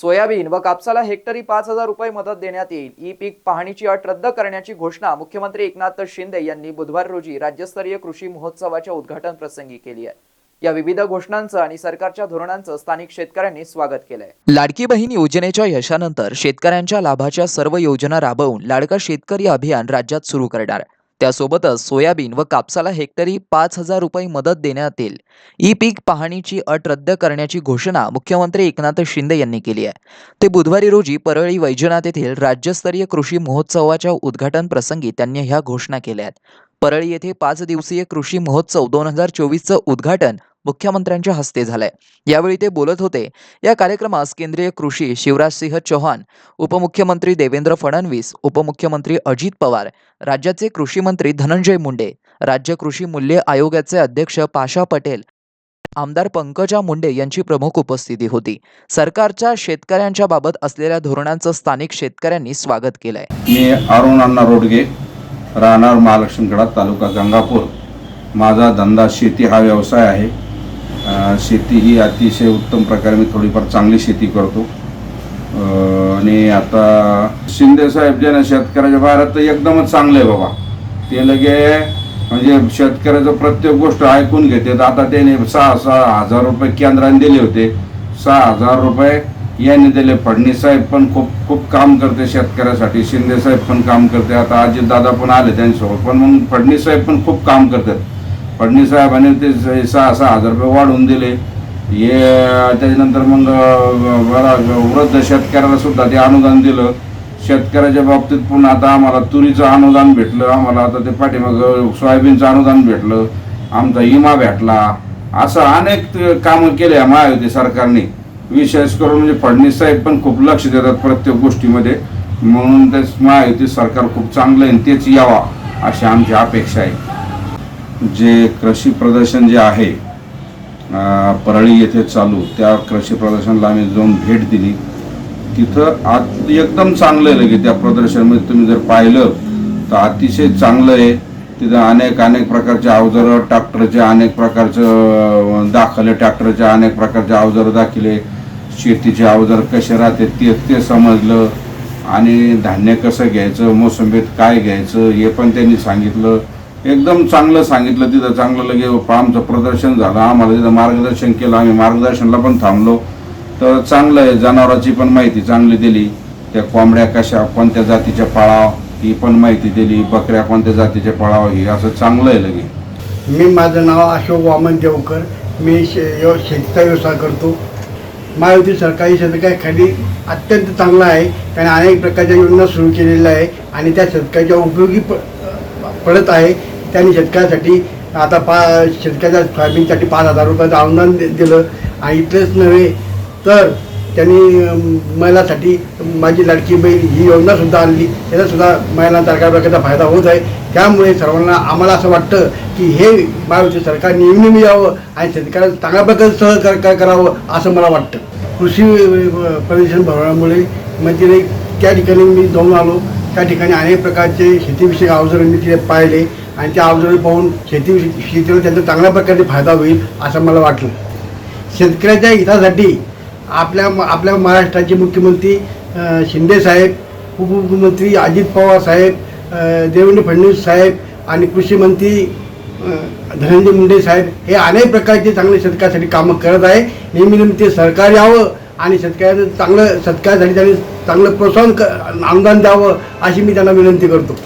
Soybean व कापसाला हेक्टरी पाच हजार रुपये मदत देण्यात येईल. ई पीक पाहणीची अट रद्द करण्याची घोषणा मुख्यमंत्री एकनाथ शिंदे यांनी बुधवार रोजी राज्यस्तरीय कृषी महोत्सवाच्या उद्घाटन प्रसंगी केली आहे. या विविध घोषणांचं आणि सरकारच्या धोरणांचं स्थानिक शेतकऱ्यांनी स्वागत केलंय. लाडकी बहीण योजनेच्या यशानंतर शेतकऱ्यांच्या लाभाच्या सर्व योजना राबवून लाडका शेतकरी अभियान राज्यात सुरू करणार. त्यासोबतच सोयाबीन व कापसाला हेक्टरी पाच हजार रुपये मदत देण्यात येईल. ई पीक पाहणीची अट रद्द करण्याची घोषणा मुख्यमंत्री एकनाथ शिंदे यांनी केली आहे. ते बुधवारी रोजी परळी वैजनाथ येथील राज्यस्तरीय कृषी महोत्सवाच्या उद्घाटन प्रसंगी त्यांनी ह्या घोषणा केल्या आहेत. परळी येथे पाच दिवसीय कृषी महोत्सव दोन हजार चोवीसचं उद्घाटन मुख्यमंत्र्यांच्या हस्ते झालाय. यावेळी ते बोलत होते या कार्यक्रमास केंद्रीय कृषी शिवराजसिंह चौहान उपमुख्यमंत्री देवेंद्र फडणवीस उपमुख्यमंत्री अजित पवार राज्याचे कृषी मंत्री धनंजय मुंडे राज्य कृषी मूल्य आयोगाचे अध्यक्ष पाशा पटेल आमदार पंकजा मुंडे यांची प्रमुख उपस्थिती होती. सरकारच्या शेतकऱ्यांच्या बाबत असलेल्या धोरणांचं स्थानिक शेतकऱ्यांनी स्वागत केलंय. मी अरुण अण्णा रोडगे राहणार महालक्ष्मीकडा तालुका गंगापूर. माझा धंदा शेती हा व्यवसाय आहे. शेती ही अतिशय उत्तम प्रकारे मी थोडीफार चांगली शेती करतो. आणि आता शिंदेसाहेब जे ना शेतकऱ्याच्या बाहेर तर एकदमच चांगलं आहे बाबा. ते लगे म्हणजे शेतकऱ्याचं प्रत्येक गोष्ट ऐकून घेते. आता त्याने सहा सहा हजार रुपये केंद्राने दिले होते. सहा हजार रुपये यांनी दिले. फडणीस साहेब पण खूप खूप काम करते शेतकऱ्यासाठी. शिंदेसाहेब पण काम करते. आता अजित दादा पण आले त्यांच्यासोबत. पण मग फडणीस साहेब पण खूप काम करतात. फडणीस साहेबांनी ते सहा सहा हजार रुपये वाढवून दिले. हे त्याच्यानंतर मग वृद्ध शेतकऱ्याला सुद्धा ते अनुदान दिलं. शेतकऱ्याच्या बाबतीत पुन्हा आता आम्हाला तुरीचं अनुदान भेटलं. आम्हाला आता ते पाठीमाग सोयाबीनचं अनुदान भेटलं. आमचा इमा भेटला. असं अनेक कामं केले महायुती सरकारने. विशेष करून म्हणजे फडणवीस साहेब पण खूप लक्ष देतात प्रत्येक गोष्टीमध्ये. म्हणून ते महायुती सरकार खूप चांगलं आहे आणि तेच यावा अशी आमची अपेक्षा आहे. जे कृषी प्रदर्शन जे आहे परळी येथे चालू त्या कृषी प्रदर्शनला आम्ही जाऊन भेट दिली. तिथं आत एकदम चांगलं आहे लगे त्या प्रदर्शनमध्ये. तुम्ही जर पाहिलं तर अतिशय चांगलं आहे. तिथं अनेक अनेक प्रकारचे अवजारं ट्रॅक्टरचे अनेक प्रकारचं दाखले ट्रॅक्टरचे अनेक प्रकारचे अवजारं दाखले शेतीचे अवजार कसे राहते ते ते समजलं. आणि धान्य कसं घ्यायचं मोसंबीत काय घ्यायचं हे पण त्यांनी सांगितलं. एकदम चांगलं सांगितलं तिथं चांगलं लगे आमचं प्रदर्शन झालं. आम्हाला तिथं मार्गदर्शन केलं. आम्ही मार्गदर्शनला पण थांबलो. तर चांगलं आहे जनावराची पण माहिती चांगली दिली. त्या कोंबड्या कशा कोणत्या जातीच्या पाळाव ही पण माहिती दिली. बकऱ्या कोणत्या जातीच्या पाळाव ही असं चांगलं आहे लगे. मी माझं नाव अशोक वामन देवकर. मी शे यो शेतीचा व्यवसाय करतो. महायुती सरकारी शेतकऱ्याखाली अत्यंत चांगला आहे. त्याने अनेक प्रकारच्या योजना सुरू केलेल्या आहे. आणि त्या शेतकऱ्याच्या उपयोगी प पडत आहे. त्यांनी शेतकऱ्यासाठी आता पा शेतकऱ्याच्या सोयाबीनसाठी पाच हजार रुपयाचं अनुदान दिलं. आणि इथलेच नव्हे तर त्यांनी महिलासाठी महिलांसाठी माझी लाडकी बहीण ही योजनासुद्धा आणली. त्याचासुद्धा महिलांना चांगल्या प्रकारचा फायदा होत आहे. त्यामुळे सर्वांना आम्हाला असं वाटतं की हे महायुती सरकार नेहमी यावं आणि शेतकऱ्याला चांगल्या प्रकारे सहकार करावं असं मला वाटतं. कृषी प्रदूषण प्रदर्शन भरवण्यामुळे म्हणजे त्या ठिकाणी मी जाऊन आलो. त्या ठिकाणी अनेक प्रकारचे शेतीविषयक अवजारं मी तिथे पाहिले आणि त्या अवजारं पाहून शेती शेतीला त्यांचा चांगल्या प्रकारे फायदा होईल असं मला वाटलं. शेतकऱ्याच्या हितासाठी आपल्या आपल्या महाराष्ट्राचे मुख्यमंत्री शिंदे साहेब उपमुख्यमंत्री अजित पवार साहेब देवेंद्र फडणवीस साहेब आणि कृषी मंत्री धनंजय मुंडे साहेब हे अनेक प्रकारचे चांगले शेतकऱ्यासाठी कामं करत आहे. नेहमी नेहमी ते सरकार यावं आणि शेतकऱ्याचं चांगलं शेतकऱ्यासाठी त्यांनी चांगलं प्रोत्साहन क अनुदान द्यावं अशी मी त्यांना विनंती करतो.